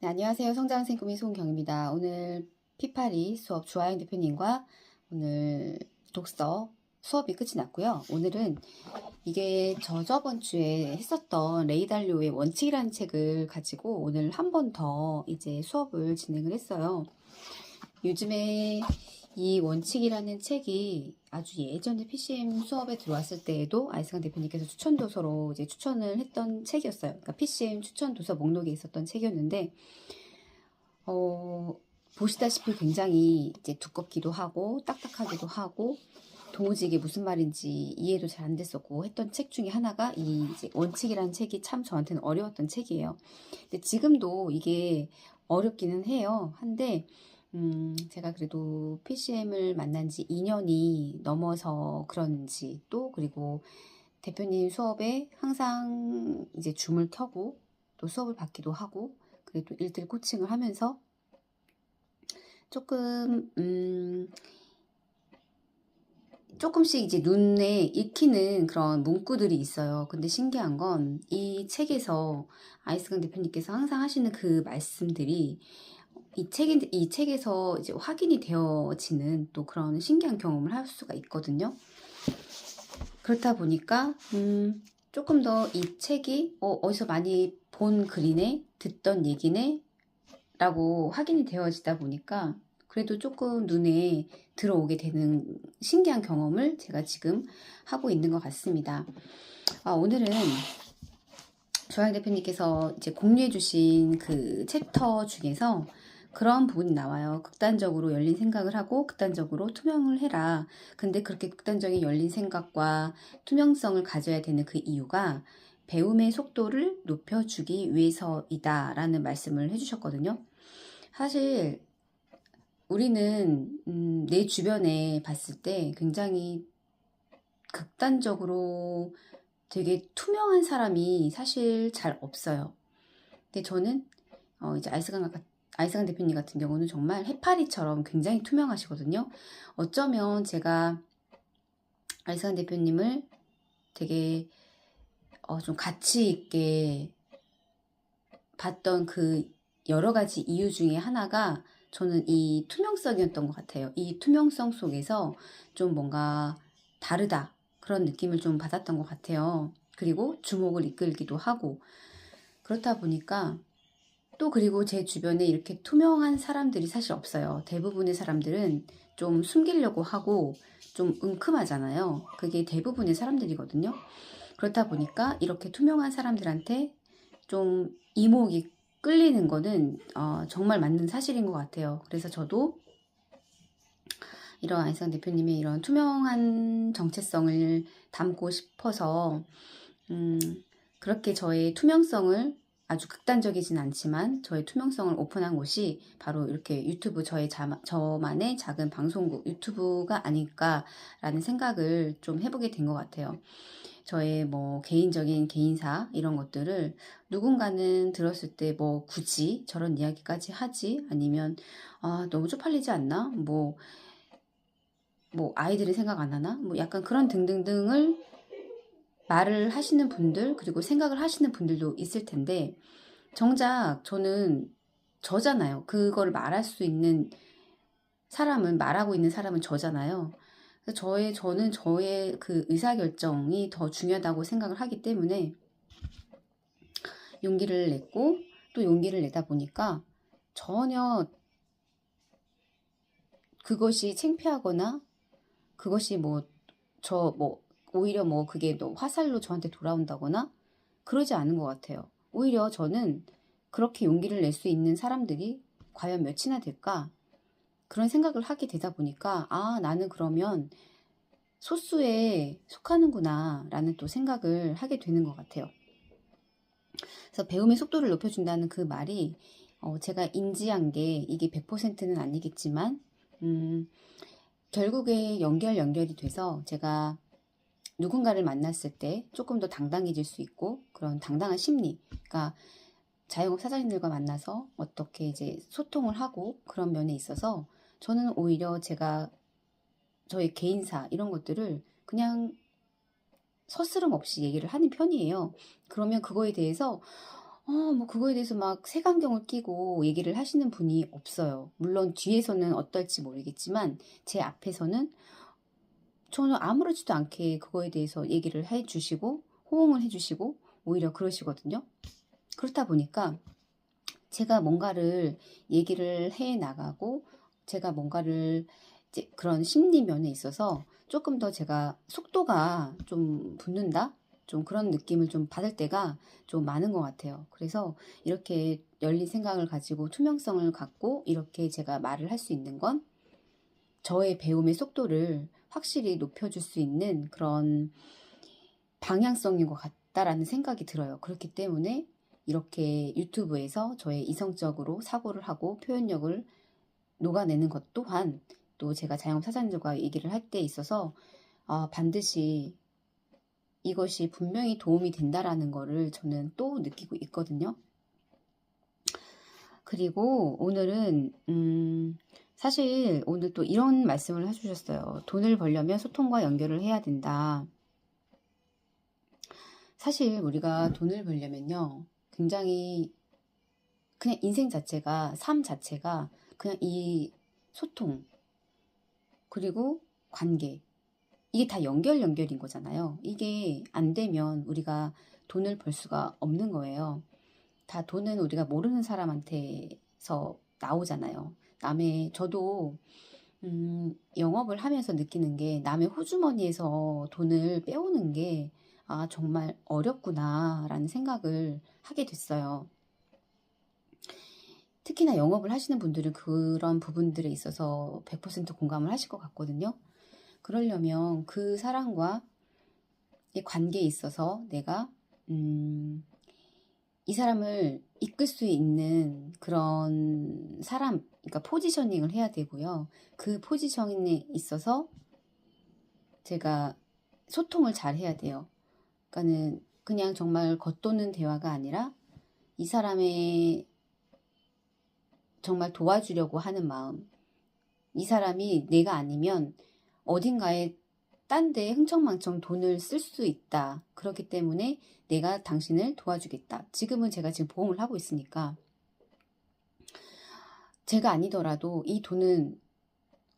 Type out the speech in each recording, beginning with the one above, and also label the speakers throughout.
Speaker 1: 네, 안녕하세요. 성장생 꿈이 송경입니다. 오늘 피파리 수업 주하영 대표님과 오늘 독서 수업이 끝이 났고요. 오늘은 이게 저 저번 주에 했었던 레이달료의 원칙이라는 책을 가지고 오늘 한 번 더 이제 수업을 진행을 했어요. 요즘에 이 원칙이라는 책이 아주 예전에 PCM 수업에 들어왔을 때에도 아이스강 대표님께서 추천 도서로 이제 추천을 했던 책이었어요. 그러니까 PCM 추천 도서 목록에 있었던 책이었는데, 어, 보시다시피 굉장히 이제 두껍기도 하고 딱딱하기도 하고 도무지 이게 무슨 말인지 이해도 잘 안 됐었고 했던 책 중에 하나가 이 이제 원칙이라는 책이 참 저한테는 어려웠던 책이에요. 근데 지금도 이게 어렵기는 해요. 한데 음, 제가 그래도 PCM을 만난 지 2년이 넘어서 그런지 또 그리고 대표님 수업에 항상 이제 줌을 켜고 또 수업을 받기도 하고 그래도 일들 코칭을 하면서 조금 음, 조금씩 이제 눈에 익히는 그런 문구들이 있어요. 근데 신기한 건 이 책에서 아이스강 대표님께서 항상 하시는 그 말씀들이 이 책인 이 책에서 이제 확인이 되어지는 또 그런 신기한 경험을 할 수가 있거든요. 그렇다 보니까 음, 조금 더 이 책이 어, 어디서 많이 본 글이네, 듣던 얘기네, 라고 확인이 되어지다 보니까 그래도 조금 눈에 들어오게 되는 신기한 경험을 제가 지금 하고 있는 것 같습니다. 아, 오늘은 조양 대표님께서 이제 공유해 주신 그 챕터 중에서 그런 부분이 나와요. 극단적으로 열린 생각을 하고 극단적으로 투명을 해라. 근데 그렇게 극단적인 열린 생각과 투명성을 가져야 되는 그 이유가 배움의 속도를 높여주기 위해서이다 라는 말씀을 해주셨거든요. 사실 우리는 음, 내 주변에 봤을 때 굉장히 극단적으로 되게 투명한 사람이 사실 잘 없어요. 근데 저는 어, 이제 아이스강 아 이스강 대표님 같은 경우는 정말 해파리처럼 굉장히 투명하시거든요. 어쩌면 제가 아이스강 대표님을 되게 어, 좀 가치 있게 봤던 그 여러 가지 이유 중에 하나가 저는 이 투명성이었던 것 같아요. 이 투명성 속에서 좀 뭔가 다르다. 그런 느낌을 좀 받았던 것 같아요. 그리고 주목을 이끌기도 하고. 그렇다 보니까 또 그리고 제 주변에 이렇게 투명한 사람들이 사실 없어요. 대부분의 사람들은 좀 숨기려고 하고 좀 은큼하잖아요. 그게 대부분의 사람들이거든요. 그렇다 보니까 이렇게 투명한 사람들한테 좀 이목이 끌리는 거는 어, 정말 맞는 사실인 것 같아요. 그래서 저도 이런 안상 대표님의 이런 투명한 정체성을 담고 싶어서 음, 그렇게 저의 투명성을 아주 극단적이진 않지만 저의 투명성을 오픈한 곳이 바로 이렇게 유튜브 저의 자, 저만의 작은 방송국 유튜브가 아닐까라는 생각을 좀 해보게 된 것 같아요. 저의 뭐 개인적인 개인사 이런 것들을 누군가는 들었을 때 뭐 굳이 저런 이야기까지 하지? 아니면 아 너무 쪽팔리지 않나? 뭐뭐 아이들이 생각 안 하나? 뭐 약간 그런 등등등을 말을 하시는 분들 그리고 생각을 하시는 분들도 있을 텐데 정작 저는 저잖아요. 그걸 말할 수 있는 사람은 말하고 있는 사람은 저잖아요. 저의 저는 저의 그 의사 결정이 더 중요하다고 생각을 하기 때문에 용기를 냈고 또 용기를 내다 보니까 전혀 그것이 창피하거나 그것이 뭐 저 뭐 오히려 뭐 그게 너 화살로 저한테 돌아온다거나 그러지 않은 것 같아요. 오히려 저는 그렇게 용기를 낼 수 있는 사람들이 과연 몇이나 될까? 그런 생각을 하게 되다 보니까 아 나는 그러면 소수에 속하는구나 라는 또 생각을 하게 되는 것 같아요. 그래서 배움의 속도를 높여준다는 그 말이 어, 제가 인지한 게 이게 100%는 아니겠지만 음, 결국에 연결 연결이 돼서 제가 누군가를 만났을 때 조금 더 당당해질 수 있고 그런 당당한 심리 그러니까 자영업 사장님들과 만나서 어떻게 이제 소통을 하고 그런 면에 있어서 저는 오히려 제가 저의 개인사 이런 것들을 그냥 서스름 없이 얘기를 하는 편이에요. 그러면 그거에 대해서 어, 뭐 그거에 대해서 막 색안경을 끼고 얘기를 하시는 분이 없어요. 물론 뒤에서는 어떨지 모르겠지만 제 앞에서는 저는 아무렇지도 않게 그거에 대해서 얘기를 해 주시고 호응을 해 주시고 오히려 그러시거든요. 그렇다 보니까 제가 뭔가를 얘기를 해 나가고 제가 뭔가를 그런 심리 면에 있어서 조금 더 제가 속도가 좀 붙는다? 좀 그런 느낌을 좀 받을 때가 좀 많은 것 같아요. 그래서 이렇게 열린 생각을 가지고 투명성을 갖고 이렇게 제가 말을 할 수 있는 건 저의 배움의 속도를 확실히 높여줄 수 있는 그런 방향성인 것 같다라는 생각이 들어요. 그렇기 때문에 이렇게 유튜브에서 저의 이성적으로 사고를 하고 표현력을 녹아내는 것 또한 또 제가 자영업 사장님들과 얘기를 할 때 있어서 아, 반드시 이것이 분명히 도움이 된다라는 거를 저는 또 느끼고 있거든요. 그리고 오늘은 음, 사실 오늘 또 이런 말씀을 해주셨어요. 돈을 벌려면 소통과 연결을 해야 된다. 사실 우리가 돈을 벌려면요. 굉장히 그냥 인생 자체가 삶 자체가 그냥 이 소통 그리고 관계 이게 다 연결 연결인 거잖아요. 이게 안 되면 우리가 돈을 벌 수가 없는 거예요. 다 돈은 우리가 모르는 사람한테서 나오잖아요. 남의 저도 음, 영업을 하면서 느끼는 게 남의 호주머니에서 돈을 빼오는 게 아, 정말 어렵구나라는 생각을 하게 됐어요. 특히나 영업을 하시는 분들은 그런 부분들에 있어서 100% 공감을 하실 것 같거든요. 그러려면 그 사람과 의 관계에 있어서 내가 음, 이 사람을 이끌 수 있는 그런 사람, 그러니까 포지셔닝을 해야 되고요. 그 포지셔닝에 있어서 제가 소통을 잘 해야 돼요. 그러니까는 그냥 정말 겉도는 대화가 아니라 이 사람의 정말 도와주려고 하는 마음. 이 사람이 내가 아니면 어딘가에 딴데 흥청망청 돈을 쓸 수 있다. 그렇기 때문에 내가 당신을 도와주겠다. 지금은 제가 지금 보험을 하고 있으니까 제가 아니더라도 이 돈은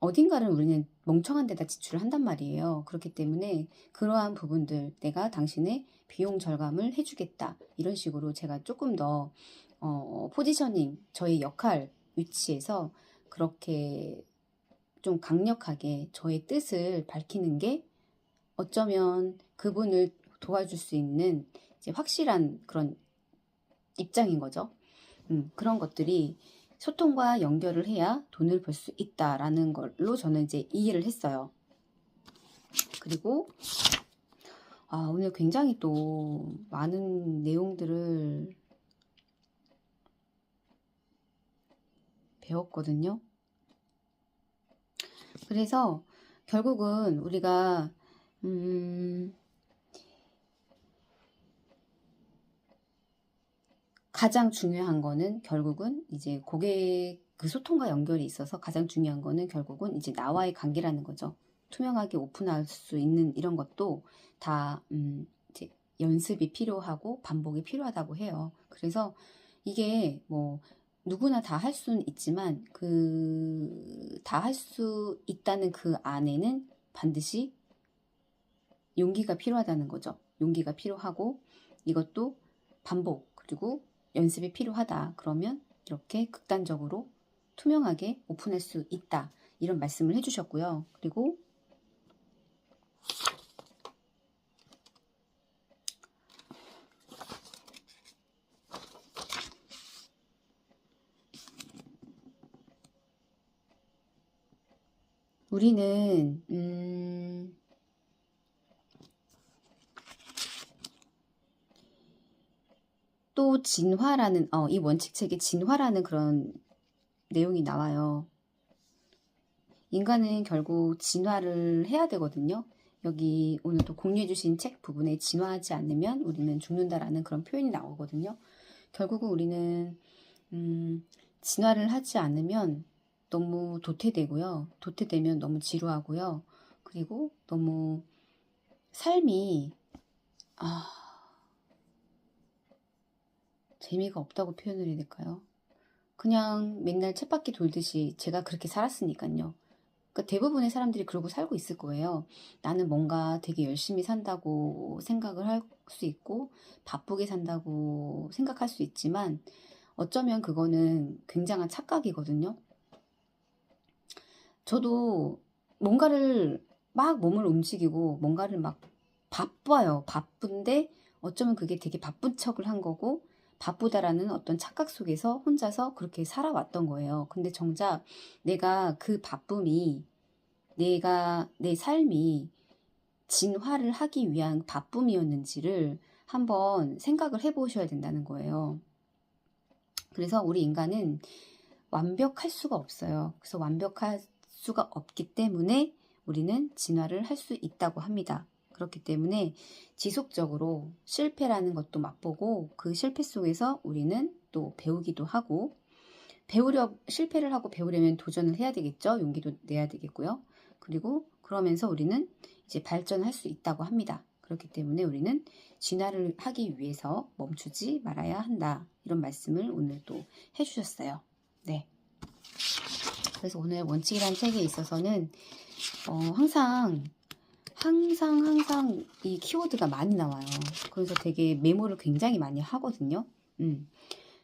Speaker 1: 어딘가를 우리는 멍청한 데다 지출을 한단 말이에요. 그렇기 때문에 그러한 부분들 내가 당신의 비용 절감을 해주겠다. 이런 식으로 제가 조금 더 어, 포지셔닝 저의 역할 위치에서 그렇게 좀 강력하게 저의 뜻을 밝히는 게 어쩌면 그분을 도와줄 수 있는 확실한 그런 입장인 거죠. 음, 그런 것들이 소통과 연결을 해야 돈을 벌 수 있다라는 걸로 저는 이제 이해를 했어요. 그리고 아, 오늘 굉장히 또 많은 내용들을 배웠거든요. 그래서 결국은 우리가 음, 가장 중요한 거는 결국은 이제 고객 그 소통과 연결이 있어서 가장 중요한 거는 결국은 이제 나와의 관계라는 거죠. 투명하게 오픈할 수 있는 이런 것도 다 음, 이제 연습이 필요하고 반복이 필요하다고 해요. 그래서 이게 뭐 누구나 다 할 수는 있지만 그 다 할 수 있다는 그 안에는 반드시 용기가 필요하다는 거죠. 용기가 필요하고 이것도 반복 그리고 연습이 필요하다. 그러면 이렇게 극단적으로 투명하게 오픈할 수 있다. 이런 말씀을 해주셨고요. 그리고 우리는 음, 또 진화라는 어, 이 원칙책에 진화라는 그런 내용이 나와요. 인간은 결국 진화를 해야 되거든요. 여기 오늘 또 공유해 주신 책 부분에 진화하지 않으면 우리는 죽는다라는 그런 표현이 나오거든요. 결국은 우리는 음, 진화를 하지 않으면 너무 도태되고요. 도태되면 너무 지루하고요. 그리고 너무 삶이 아 재미가 없다고 표현을 해야 될까요? 그냥 맨날 쳇바퀴 돌듯이 제가 그렇게 살았으니까요. 그러니까 대부분의 사람들이 그러고 살고 있을 거예요. 나는 뭔가 되게 열심히 산다고 생각을 할 수 있고 바쁘게 산다고 생각할 수 있지만 어쩌면 그거는 굉장한 착각이거든요. 저도 뭔가를 막 몸을 움직이고 뭔가를 막 바빠요. 바쁜데 어쩌면 그게 되게 바쁜 척을 한 거고 바쁘다라는 어떤 착각 속에서 혼자서 그렇게 살아왔던 거예요. 근데 정작 내가 그 바쁨이 내가 내 삶이 진화를 하기 위한 바쁨이었는지를 한번 생각을 해보셔야 된다는 거예요. 그래서 우리 인간은 완벽할 수가 없어요. 그래서 완벽할 수가 없기 때문에 우리는 진화를 할 수 있다고 합니다. 그렇기 때문에 지속적으로 실패라는 것도 맛보고 그 실패 속에서 우리는 또 배우기도 하고 배우려 실패를 하고 배우려면 도전을 해야 되겠죠. 용기도 내야 되겠고요. 그리고 그러면서 우리는 이제 발전할 수 있다고 합니다. 그렇기 때문에 우리는 진화를 하기 위해서 멈추지 말아야 한다. 이런 말씀을 오늘 또 해주셨어요. 네. 그래서 오늘 원칙이라는 책에 있어서는 어, 항상 항상 항상 이 키워드가 많이 나와요. 그래서 되게 메모를 굉장히 많이 하거든요. 음.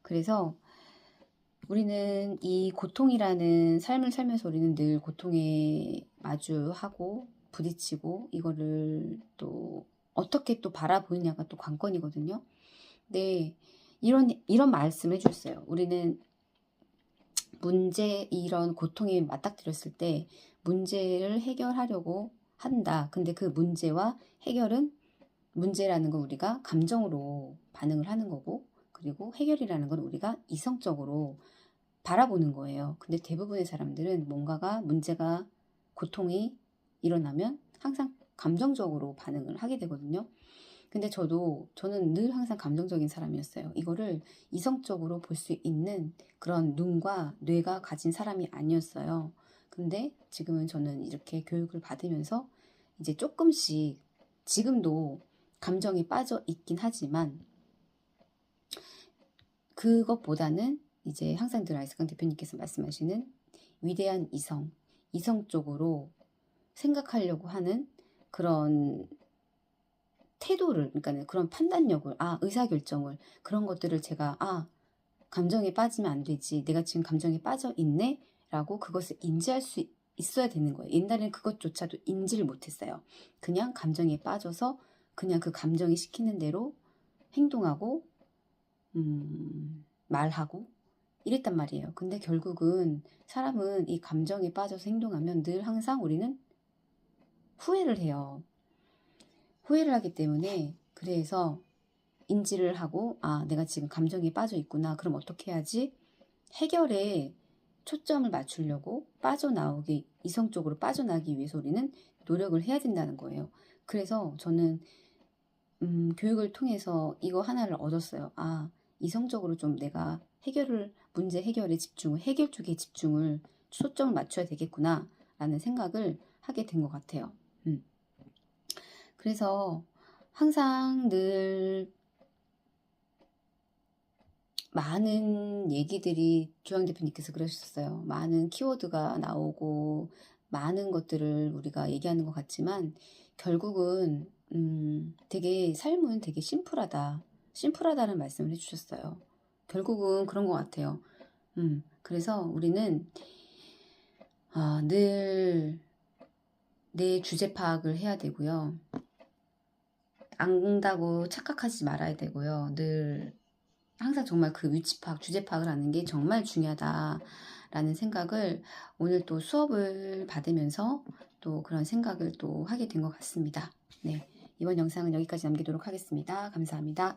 Speaker 1: 그래서 우리는 이 고통이라는 삶을 살면서 우리는 늘 고통에 마주하고 부딪히고 이거를 또 어떻게 또 바라보느냐가 또 관건이거든요. 네, 이런 이런 말씀을 해주셨어요. 우리는 문제 이런 고통이 맞닥뜨렸을 때 문제를 해결하려고 한다. 근데 그 문제와 해결은 문제라는 건 우리가 감정으로 반응을 하는 거고 그리고 해결이라는 건 우리가 이성적으로 바라보는 거예요. 근데 대부분의 사람들은 뭔가가 문제가 고통이 일어나면 항상 감정적으로 반응을 하게 되거든요. 근데 저도 저는 늘 항상 감정적인 사람이었어요. 이거를 이성적으로 볼 수 있는 그런 눈과 뇌가 가진 사람이 아니었어요. 근데 지금은 저는 이렇게 교육을 받으면서 이제 조금씩 지금도 감정이 빠져 있긴 하지만 그것보다는 이제 항상 늘 아이스강 대표님께서 말씀하시는 위대한 이성, 이성 쪽으로 생각하려고 하는 그런 태도를, 그러니까 그런 판단력을, 아, 의사결정을, 그런 것들을 제가, 아, 감정에 빠지면 안 되지. 내가 지금 감정에 빠져 있네? 라고 그것을 인지할 수 있어야 되는 거예요. 옛날에는 그것조차도 인지를 못했어요. 그냥 감정에 빠져서 그냥 그 감정이 시키는 대로 행동하고, 음, 말하고, 이랬단 말이에요. 근데 결국은 사람은 이 감정에 빠져서 행동하면 늘 항상 우리는 후회를 해요. 후회를 하기 때문에 그래서 인지를 하고 아 내가 지금 감정에 빠져 있구나 그럼 어떻게 해야지 해결에 초점을 맞추려고 빠져나오기 이성적으로 빠져나기 위해서 우리는 노력을 해야 된다는 거예요. 그래서 저는 음, 교육을 통해서 이거 하나를 얻었어요. 아 이성적으로 좀 내가 해결을 문제 해결에 집중을 해결 쪽에 집중을 초점을 맞춰야 되겠구나 라는 생각을 하게 된 것 같아요. 음. 그래서 항상 늘 많은 얘기들이 주영 대표님께서 그러셨어요. 많은 키워드가 나오고 많은 것들을 우리가 얘기하는 것 같지만 결국은 음, 되게 삶은 되게 심플하다. 심플하다는 말씀을 해주셨어요. 결국은 그런 것 같아요. 음, 그래서 우리는 아, 늘내 주제 파악을 해야 되고요. 안다고 착각하지 말아야 되고요. 늘 항상 정말 그 위치 파악, 주제 파악을 하는 게 정말 중요하다라는 생각을 오늘 또 수업을 받으면서 또 그런 생각을 또 하게 된 것 같습니다. 네. 이번 영상은 여기까지 남기도록 하겠습니다. 감사합니다.